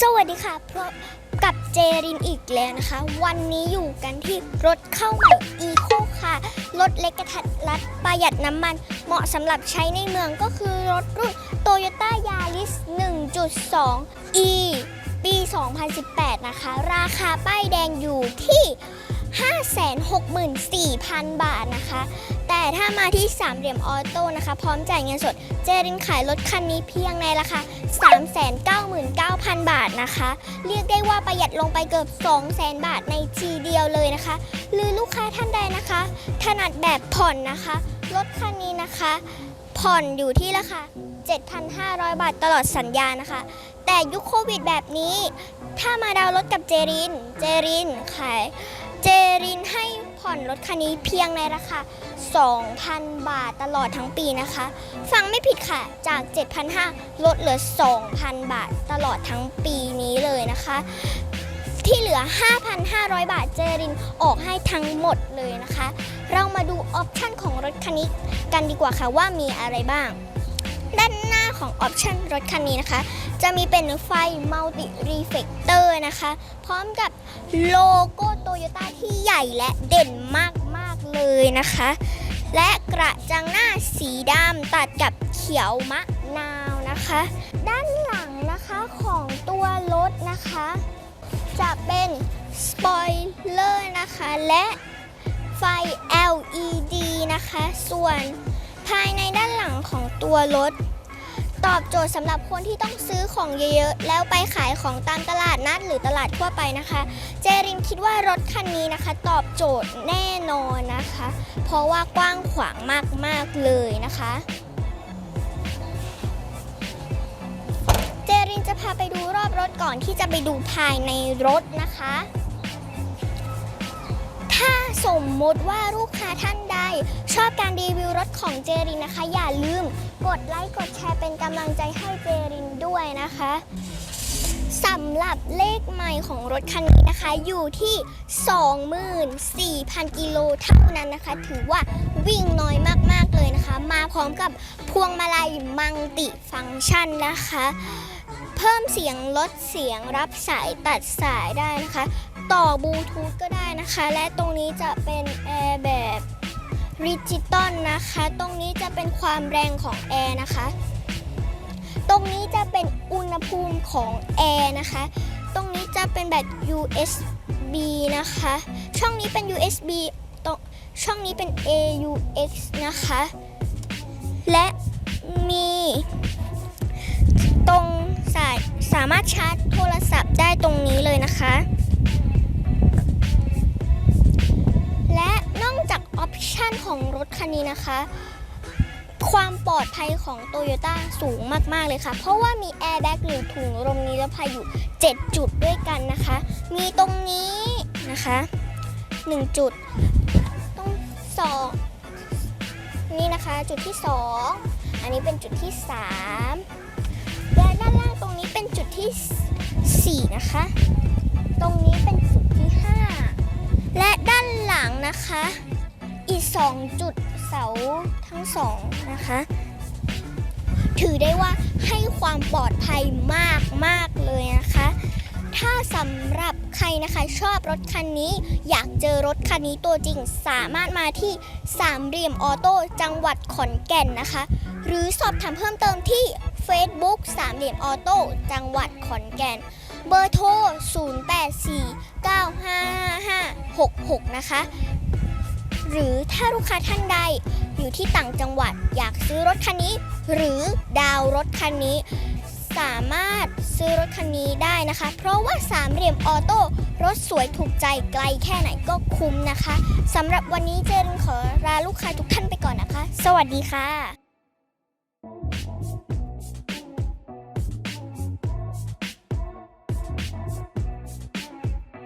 สวัสดีค่ะพบกับเจรินอีกแล้วนะคะ วันนี้อยู่กันที่รถเข้าใหม่อีโคค่ะ รถเล็กกระทัดรัดประหยัดน้ำมัน เหมาะสำหรับใช้ในเมืองก็คือรถรุ่น Toyota Yaris 1.2 e ปี 2018 นะคะ ราคาป้ายแดงอยู่ที่ 564,000 บาทนะคะ แต่ถ้ามาที่สามเหลี่ยมออโต้นะคะ พร้อมจ่ายเงินสด เจรินขายรถคันนี้เพียงในราคา 399,000 บาทนะคะ เรียกได้ว่าประหยัดลงไปเกือบ 200,000 บาทในทีเดียวเลยนะคะ หรือลูกค้าท่านใดนะคะ ถนัดแบบผ่อนนะคะ รถคันนี้นะคะ ผ่อนอยู่ที่ราคา7,500 บาทตลอดสัญญานะคะ แต่ยุคโควิดแบบนี้ ถ้ามาดาวรถกับเจริน เจรินขายเจรินให้ผ่อนรถคันนี้เพียงในราคา 2,000 บาทตลอดทั้งปีนะคะ ฟังไม่ผิดค่ะ จาก 7,500 ลดเหลือ 2,000 บาทตลอดทั้งปีนี้เลยนะคะ ที่เหลือ 5,500 บาทเจรินออกให้ทั้งหมดเลยนะคะ เรามาดูออปชั่นของรถคันนี้กันดีกว่าค่ะว่ามีอะไรบ้าง ด้าน ของออปชันรถคันนี้นะคะ จะมีเป็นไฟมัลติรีเฟกเตอร์นะคะ พร้อมกับโลโก้โตโยต้าที่ใหญ่และเด่นมาก ๆ เลยนะคะ และกระจังหน้าสีดำตัดกับเขียวมะนาวนะคะ ด้านหลังนะคะของตัวรถนะคะ จะเป็นสปอยเลอร์นะคะ และไฟ LED นะคะ ส่วนภายในด้านหลังของตัวรถ ตอบโจทย์สำหรับคนที่ต้องซื้อของเยอะๆ แล้วไปขายของตามตลาดนัดหรือตลาดทั่วไปนะคะ เจรินคิดว่ารถคันนี้นะคะ ตอบโจทย์แน่นอนนะคะ เพราะว่ากว้างขวางมากๆเลยนะคะ เจรินจะพาไปดูรอบรถก่อนที่จะไปดูภายในรถนะคะ ถ้าสมมติว่าลูกค้าท่านใด ชอบการรีวิวรถของเจรินนะคะ อย่าลืมกดไลค์กดแชร์เป็นกำลังใจให้เจรินด้วยนะคะสำหรับเลขใหม่ของรถคันนี้นะคะอยู่ที่ 24,000 กิโลเท่านั้นนะคะ ถือว่าวิ่งน้อยมาก ๆ เลยนะคะ มาพร้อมกับพวงมาลัยมังติฟังก์ชันนะคะ เพิ่มเสียงลดเสียงรับสายตัดสายได้นะคะ ต่อบลูทูธก็ได้ นะคะ และตรงนี้จะเป็นแอร์แบบดิจิตอลนะคะ ตรงนี้จะเป็นความแรงของแอร์นะคะ ตรงนี้จะเป็นอุณหภูมิของแอร์นะคะ ตรงนี้จะเป็นแบบ USB นะคะ ช่องนี้เป็น USB ตรงช่องนี้เป็น AUX นะคะ และมีตรงสายสามารถชาร์จโทรศัพท์ได้ตรงนี้เลยนะคะ ชันของรถคันนี้นะคะ ความปลอดภัยของโตโยต้าสูงมาก ๆ เลยค่ะ เพราะว่ามีแอร์แบ็กหรือถุงลมนิรภัยอยู่ 7 จุดด้วยกันนะคะ มีตรงนี้นะคะ 1 จุด ตรงสองนี่นะคะจุดที่ 2 อันนี้เป็นจุดที่ 3 และด้านล่างตรงนี้เป็นจุดที่ 4 นะคะ ตรงนี้เป็นจุดที่ 5 และด้านหลังนะคะ อีก2จุดเสาทั้งสองนะคะ ถือได้ว่าให้ความปลอดภัยมากมากเลยนะคะ ถ้าสำหรับใครนะคะชอบรถคันนี้ อยากเจอรถคันนี้ตัวจริงสามารถมาที่สามเหลี่ยมออโต้จังหวัดขอนแก่นนะคะ หรือสอบถามเพิ่มเติมที่ Facebook สามเหลี่ยมออโต้จังหวัดขอนแก่น เบอร์โทร 0849555566 นะคะ หรือถ้าลูกค้าท่านใดอยู่ที่ต่างจังหวัดอยากซื้อรถคันนี้ หรือดาวรถคันนี้ สามารถซื้อรถคันนี้ได้นะคะ เพราะว่าสามเหลี่ยมออโต้รถสวยถูกใจไกลแค่ไหนก็คุ้มนะคะสำหรับวันนี้เจนขอลาลูกค้าทุกท่านไปก่อนนะคะ สวัสดีค่ะ